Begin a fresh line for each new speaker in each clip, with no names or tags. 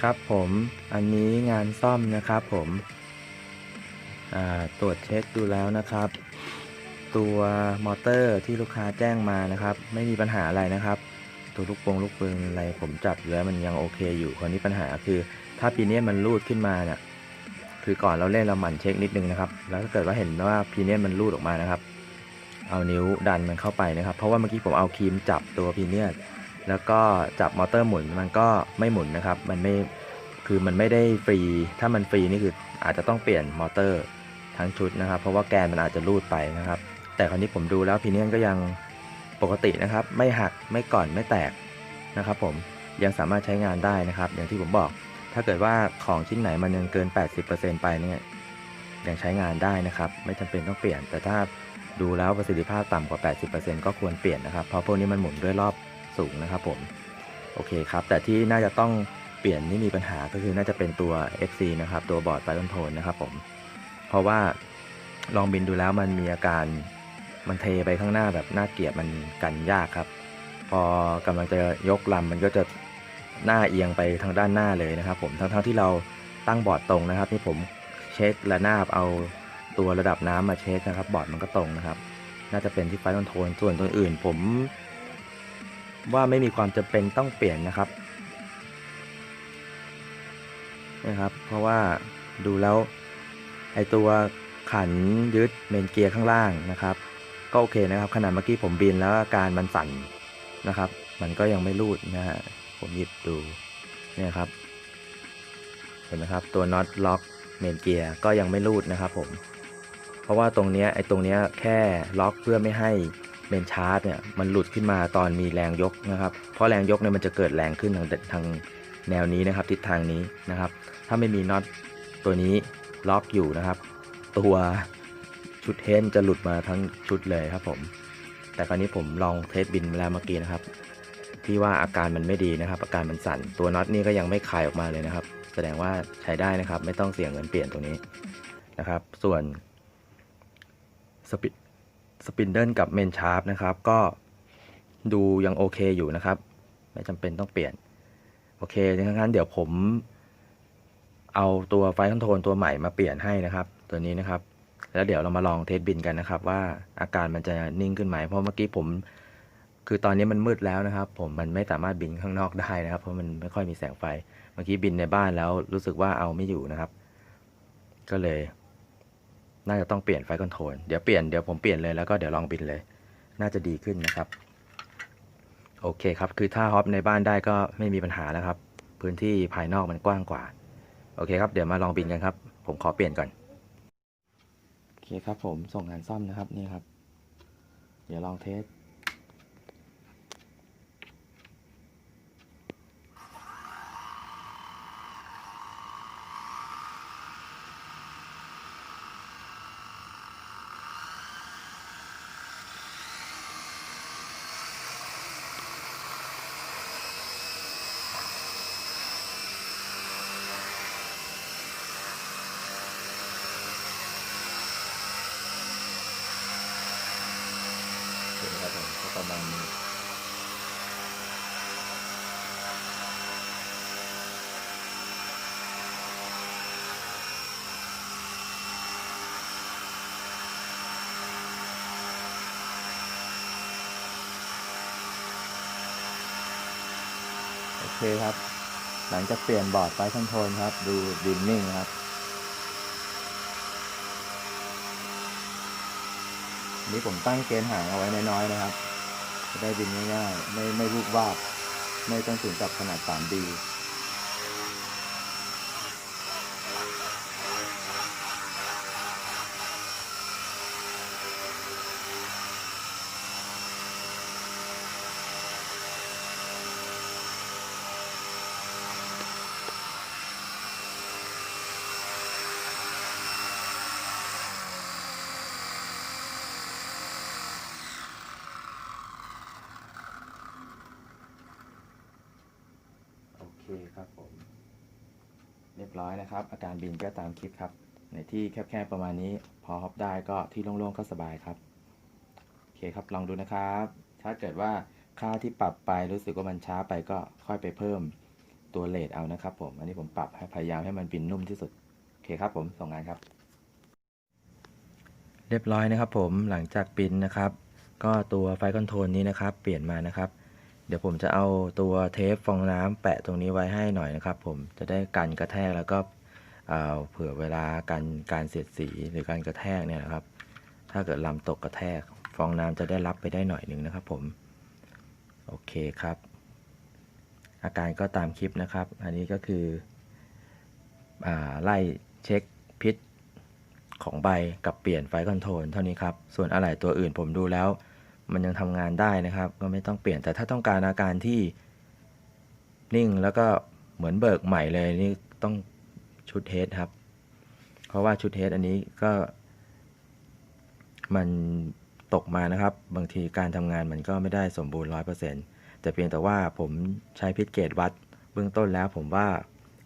ครับผมอันนี้งานซ่อมนะครับผมตรวจเช็คดูแล้วนะครับ ตัวมอเตอร์ที่ลูกค้าแจ้งมานะครับ ไม่มีปัญหาอะไรนะครับ ตัวลูกปงลูกปืนอะไรผมจับอยู่แล้วมันยังโอเคอยู่คราวนี้ปัญหาคือ ถ้าปีเนียมันรูดขึ้นมาเนี่ยคือก่อนเราเล่นเราหมั่นเช็คนิดนึงนะครับ แล้วถ้าเกิดว่าเห็นว่าพีเนียมันรูดออกมานะครับ เอานิ้วดันมันเข้าไปนะครับ เพราะว่าเมื่อกี้ผมเอาครีมจับตัวพีเนียแล้วก็จับมอเตอร์หมุนมันก็ไม่หมุนนะครับ มันไม่คือมันไม่ได้ฟรี ถ้ามันฟรีนี่คืออาจจะต้องเปลี่ยนมอเตอร์ทั้งชุดนะครับ เพราะว่าแกนมันอาจจะรูดไปนะครับ แต่คราวนี้ผมดูแล้วพีเนียนก็ยังปกตินะครับ ไม่หักไม่ก่อนไม่แตกนะครับ ผมยังสามารถใช้งานได้นะครับ อย่างที่ผมบอกถ้าเกิดว่าของชิ้นไหนมันยังเกิน 80%ไปเนี่ยยังใช้งานได้นะครับ ไม่จำเป็นต้องเปลี่ยน แต่ถ้าดูแล้วประสิทธิภาพต่ำกว่า 80%ก็ควรเปลี่ยนนะครับ เพราะพวกนี้มันหมุนด้วยรอบสูงนะครับ ผมโอเคครับ แต่ที่น่าจะต้องเปลี่ยนนี่มีปัญหาก็คือน่าจะเป็นตัว FC นะครับ ตัวบอร์ดไฟคอนโทรลนะครับผม เพราะว่าลองบินดูแล้วมันมีอาการ มันเทไปข้างหน้าแบบน่าเกลียดมันกันยากครับ พอกำลังจะยกลำมันก็จะหน้าเอียงไปทางด้านหน้าเลยนะครับ ผมทั้งๆที่เราตั้งบอร์ดตรงนะครับนี่ผมเช็คระนาบเอาตัวระดับน้ำมาเช็คนะครับ บอร์ดมันก็ตรงนะครับ น่าจะเป็นที่ไฟคอนโทรลส่วนตัวอื่น ผม ว่าไม่มีความจำเป็นต้องเปลี่ยนนะครับนะครับ เพราะว่าดูแล้วไอตัวขันยึดเมนเกียร์ข้างล่างนะครับ ก็โอเคนะครับขนาดเมื่อกี้ผมบินแล้วอาการมันสั่นนะครับ มันก็ยังไม่รูดนะฮะผมหยิบดูเนี่ยครับ เห็นไหมครับตัวน็อตล็อกเมนเกียร์ก็ยังไม่รูดนะครับผม เพราะว่าตรงเนี้ยไอ้ตรงเนี้ยแค่ล็อกเพื่อไม่ให้เมนชาร์จเนี่ยมันหลุดขึ้นมาตอนมีแรงยกนะครับ เพราะแรงยกเนี่ยมันจะเกิดแรงขึ้นทางทางแนวนี้นะครับ ทิศทางนี้นะครับ ถ้าไม่มีน็อตตัวนี้ล็อกอยู่นะครับ ตัว ชุดเทนจะหลุดมาทั้งชุดเลยครับผม แต่คราวนี้ผมลองเทสบินมาแล้วเมื่อกี้นะครับ ที่ว่าอาการมันไม่ดีนะครับ อาการมันสั่นตัวน็อตนี่ก็ยังไม่คลายออกมาเลยนะครับ แสดงว่าใช้ได้นะครับ ไม่ต้องเสียเงินเปลี่ยนตรงนี้นะครับ ส่วนสปิสปินเดิลกับเมนชาร์ปนะครับ ก็ดูยังโอเคอยู่นะครับ ไม่จำเป็นต้องเปลี่ยน โอเคดังนั้นเดี๋ยวผม เอาตัวไฟคอนโทรลตัวใหม่มาเปลี่ยนให้นะครับ ตัวนี้นะครับ แล้วเดี๋ยวเรามาลองเทสบินกันนะครับ ว่าอาการมันจะนิ่งขึ้นไหมเพราะเมื่อกี้ผม คือตอนนี้มันมืดแล้วนะครับ ผมมันไม่สามารถบินข้างนอกได้นะครับ เพราะมันไม่ค่อยมีแสงไฟ เมื่อกี้บินในบ้านแล้วรู้สึกว่าเอาไม่อยู่นะครับ ก็เลย น่าจะต้องเปลี่ยนไฟคอนโทรลเดี๋ยวเปลี่ยนเดี๋ยวผมเปลี่ยนเลยแล้วก็เดี๋ยวลองบินเลย น่าจะดีขึ้นนะครับ โอเคครับ คือถ้าฮอปในบ้านได้ก็ไม่มีปัญหาแล้วครับ พื้นที่ภายนอกมันกว้างกว่า โอเคครับ เดี๋ยวมาลองบินกันครับ ผมขอเปลี่ยนก่อน เคครับผมส่งงานซ่อมนะครับนี่ครับ เดี๋ยวลองเทส เดี๋ยวนะครับผมก็ประมาณนี้โอ เคครับ หลังจากเปลี่ยนบอร์ดไฟคอนโทรลครับ ดูดินนิ่งครับนี้ผมตั้งเกณฑ์หางเอาไว้น้อยๆนะครับ จะได้บินง่ายๆ ไม่ไม่วูบวาบไม่ต้องถึงกับขนาด 3D โครับผม เรียบร้อยนะครับ อาการบินก็ตามคลิปครับ ในที่แคบๆประมาณนี้ พอฮอปได้ก็ที่โล่งๆก็สบายครับโอเคครับลองดูนะครับ ถ้าเกิดว่าค่าที่ปรับไปรู้สึกว่ามันช้าไปก็ค่อยไปเพิ่มตัวเลทเอานะครับ ผม อันนี้ผมปรับให้พยายามให้มันบินนุ่มที่สุดโอเคครับ ผมส่งงานครับ เรียบร้อยนะครับ ผมหลังจากบินนะครับ ก็ตัวไฟคอนโทรลนี้นะครับ เปลี่ยนมานะครับ เดี๋ยวผมจะเอาตัวเทปฟองน้ำแปะตรงนี้ไว้ให้หน่อยนะครับ ผมจะได้กันกระแทกแล้วก็เอ่อเผื่อเวลาการการเสียดสีหรือการกระแทกเนี่ยนะครับ ถ้าเกิดลำตกกระแทก ฟองน้ำจะได้รับไปได้หน่อยหนึ่งนะครับ ผม โอเคครับ อาการก็ตามคลิปนะครับ อันนี้ก็คืออ่าไล่เช็คพิษของใบกับเปลี่ยนไฟคอนโทรลเท่านี้ครับ ส่วนอะไหล่ตัวอื่นผมดูแล้ว มันยังทำงานได้นะครับ ก็ไม่ต้องเปลี่ยนแต่ถ้าต้องการอาการที่นิ่งแล้วก็เหมือนเบิกใหม่เลยนี่ต้องชุดเฮดครับ เพราะว่าชุดเฮดอันนี้ก็ มันตกมานะครับ บางทีการทำงานมันก็ไม่ได้สมบูรณ์ร้อยเปอร์เซ็นต์แต่เพียงแต่ว่าผมใช้พิษเกตวัดเบื้องต้นแล้วผมว่า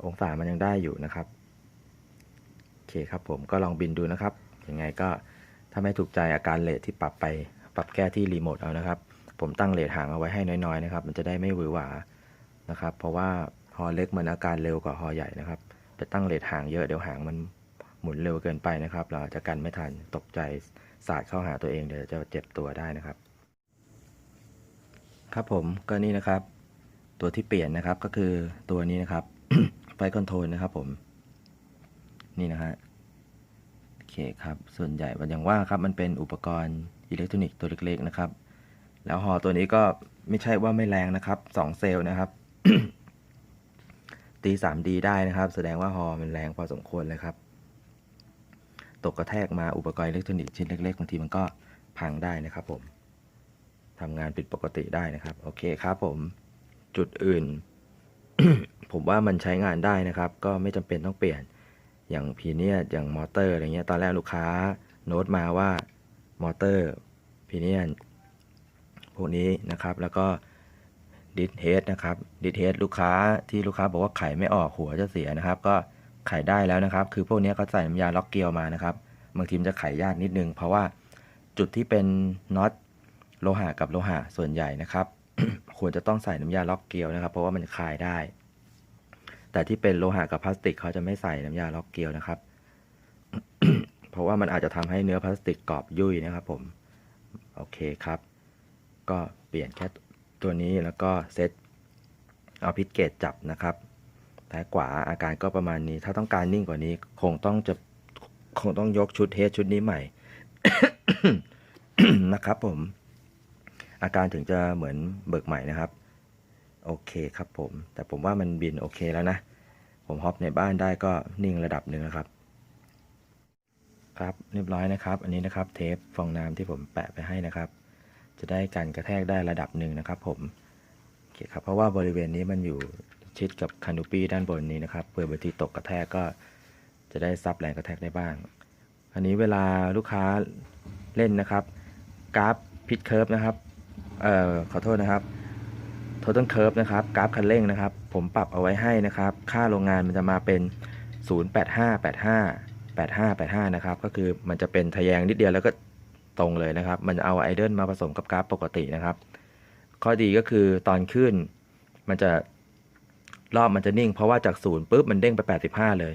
องศามันยังได้อยู่นะครับโอเคครับผมก็ลองบินดูนะครับยังไงก็ถ้าไม่ถูกใจอาการเลทที่ปรับไป ปรับแก้ที่รีโมทเอานะครับ ผมตั้งเลทห่างเอาไว้ให้น้อยๆนะครับ มันจะได้ไม่หวือหวานะครับ เพราะว่าฮอเล็กมันอาการเร็วกว่าฮอใหญ่นะครับ ไปตั้งเลทห่างเยอะเดี๋ยวหางมันหมุนเร็วเกินไปนะครับ เราจะกันไม่ทันตกใจสาดเข้าหาตัวเองเดี๋ยวจะเจ็บตัวได้นะครับ ครับผมก็นี่นะครับ ตัวที่เปลี่ยนนะครับก็คือตัวนี้นะครับไฟคอนโทรลนะครับผมนี่นะฮะโอเคครับ ส่วนใหญ่มันอย่างว่าครับมันเป็นอุปกรณ์ อิเล็กทรอนิกส์ตัวเล็กๆนะครับ แล้วฮอตัวนี้ก็ไม่ใช่ว่าไม่แรงนะครับ2เซลล์นะครับตี 3D ได้นะครับ แสดงว่าฮอมันแรงพอสมควรเลยครับ ตกกระแทกมาอุปกรณ์อิเล็กทรอนิกส์ชิ้นเล็กๆบางทีมันก็พังได้นะครับผมทำงานผิดปกติได้นะครับ โอเคครับผมจุดอื่น ผมว่ามันใช้งานได้นะครับ ก็ไม่จำเป็นต้องเปลี่ยนอย่างพีเนียอย่างมอเตอร์อะไรเงี้ยตอนแรกลูกค้าโน้ตมาว่า มอเตอร์พีเนียพวกนี้นะครับแล้วก็ดิสเฮดนะครับดิสเฮดลูกค้าที่ลูกค้าบอกว่าไขไม่ออกหัวจะเสียนะครับ ก็ไขได้แล้วนะครับ คือพวกนี้เขาใส่น้ำยาล็อกเกลียวมานะครับบางทีมจะไขยากนิดนึง เพราะว่าจุดที่เป็นน็อตโลหะกับโลหะส่วนใหญ่นะครับ ควรจะต้องใส่น้ำยาล็อกเกลียวนะครับ เพราะว่ามันคลายได้ แต่ที่เป็นโลหะกับพลาสติกเขาจะไม่ใส่น้ำยาล็อกเกลียวนะครับ เพราะว่ามันอาจจะทำให้เนื้อพลาสติกกรอบยุ่ยนะครับผม โอเคครับ ก็เปลี่ยนแค่ตัวนี้แล้วก็เซตเอาพิษเกตจับนะครับท้ายขวาอาการก็ประมาณนี้ ถ้าต้องการนิ่งกว่านี้ คงต้องจะคงต้องยกชุดเทสชุดนี้ใหม่นะครับผม อาการถึงจะเหมือนเบิกใหม่นะครับ โอเคครับผม แต่ผมว่ามันบินโอเคแล้วนะ ผมฮอปในบ้านได้ก็นิ่งระดับหนึ่งนะครับ ครับเรียบร้อยนะครับ อันนี้นะครับเทปฟองน้ำที่ผมแปะไปให้นะครับ จะได้กันกระแทกได้ระดับหนึ่งนะครับ ผมโอเคครับเพราะว่าบริเวณนี้มันอยู่ชิดกับคานูปี้ด้านบนนี้นะครับเผื่อบางทีตกกระแทกก็จะได้ซับแรงกระแทกได้บ้าง อันนี้เวลาลูกค้าเล่นนะครับกราฟพิทเคิร์ฟนะครับเอ่อขอโทษนะครับท o ท a l curve นะครับกราฟคันเร่งนะครับ ผมปรับเอาไว้ให้นะครับ ค่าโรงงานมันจะมาเป็น 08585 8585 นะครับ ก็คือมันจะเป็นทะแยงนิดเดียวแล้วก็ตรงเลยนะครับ มันจะเอาไอเดิลมาผสมกับกราฟปกตินะครับ ข้อดีก็คือตอนขึ้นมันจะรอบมันจะนิ่ง เพราะว่าจากศูนย์ปุ๊บมันเด้งไป 85 เลย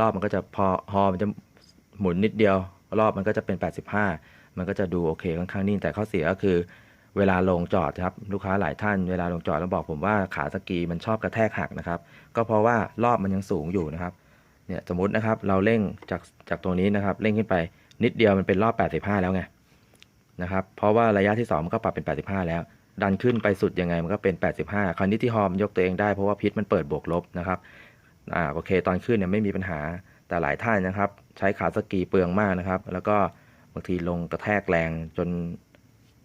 รอบมันก็จะพอฮอมันจะหมุนนิดเดียว รอบมันก็จะเป็น 85 มันก็จะดูโอเคค่อนข้างนิ่ง แต่ข้อเสียก็คือเวลาลงจอดครับลูกค้าหลายท่านเวลาลงจอดแล้วบอกผมว่าขาสกีมันชอบกระแทกหักนะครับ ก็เพราะว่ารอบมันยังสูงอยู่นะครับ เนี่ยสมมตินะครับเราเร่งจากจากตรงนี้นะครับเร่งขึ้นไปนิดเดียวมันเป็นรอบ 85 แล้วไงนะครับเพราะว่าระยะที่ 2 มันก็ปรับเป็น 85 แล้ว ดันขึ้นไปสุดยังไงมันก็เป็น 85 คราวนี้ที่ฮอมยกตัวเองได้เพราะว่าพิษมันเปิดบวกลบนะครับอ่าโอเค ตอนขึ้นเนี่ยไม่มีปัญหาแต่หลายท่านนะครับ ใช้ขาสกีเปลืองมากนะครับ แล้วก็บางทีลงกระแทกแรงจน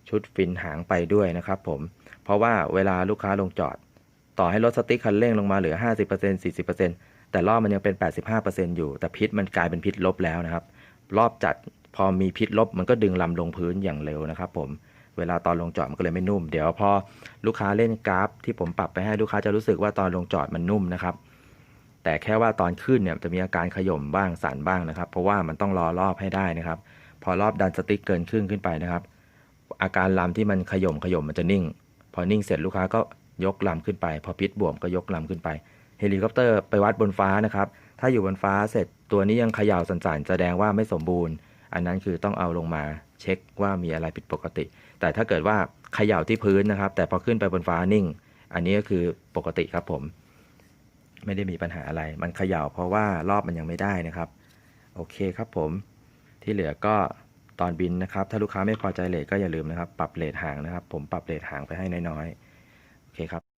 ชุดฟินหางไปด้วยนะครับผมเพราะว่าเวลาลูกค้าลงจอด ต่อให้รถสติ๊กคันเร่งลงมาเหลือ 50% 40% แต่รอบมันยังเป็น 85%อยู่ แต่พิษมันกลายเป็นพิษลบแล้วนะครับ รอบจัดพอมีพิษลบมันก็ดึงลำลงพื้นอย่างเร็วนะครับผมเวลาตอนลงจอดมันก็เลยไม่นุ่ม เดี๋ยวพอลูกค้าเล่นกราฟ ที่ผมปรับไปให้ลูกค้าจะรู้สึกว่าตอนลงจอดมันนุ่มนะครับ แต่แค่ว่าตอนขึ้นเนี่ยจะมีอาการขย่มบ้างสั่นบ้างนะครับ เพราะว่ามันต้องรอรอบให้ได้นะครับ พอรอบดันสติ๊กเกินครึ่งขึ้นไปนะครับ อาการลำที่มันขย่มขย่มมันจะนิ่ง พอนิ่งเสร็จลูกค้าก็ยกลำขึ้นไป พอพิษบวมก็ยกลำขึ้นไป เฮลิคอปเตอร์ไปวัดบนฟ้านะครับ ถ้าอยู่บนฟ้าเสร็จตัวนี้ยังเขย่าสั่นๆ แสดงว่าไม่สมบูรณ์ อันนั้นคือต้องเอาลงมาเช็คว่ามีอะไรผิดปกติ แต่ถ้าเกิดว่าเขย่าที่พื้นนะครับ แต่พอขึ้นไปบนฟ้านิ่ง อันนี้ก็คือปกติครับผม ไม่ได้มีปัญหาอะไร มันเขย่าเพราะว่ารอบมันยังไม่ได้นะครับ โอเคครับผม ที่เหลือก็ตอนบินนะครับ ถ้าลูกค้าไม่พอใจเลทก็อย่าลืมนะครับ ปรับเลทห่างนะครับ ผมปรับเลทห่างไปให้น้อยๆ โอเคครับ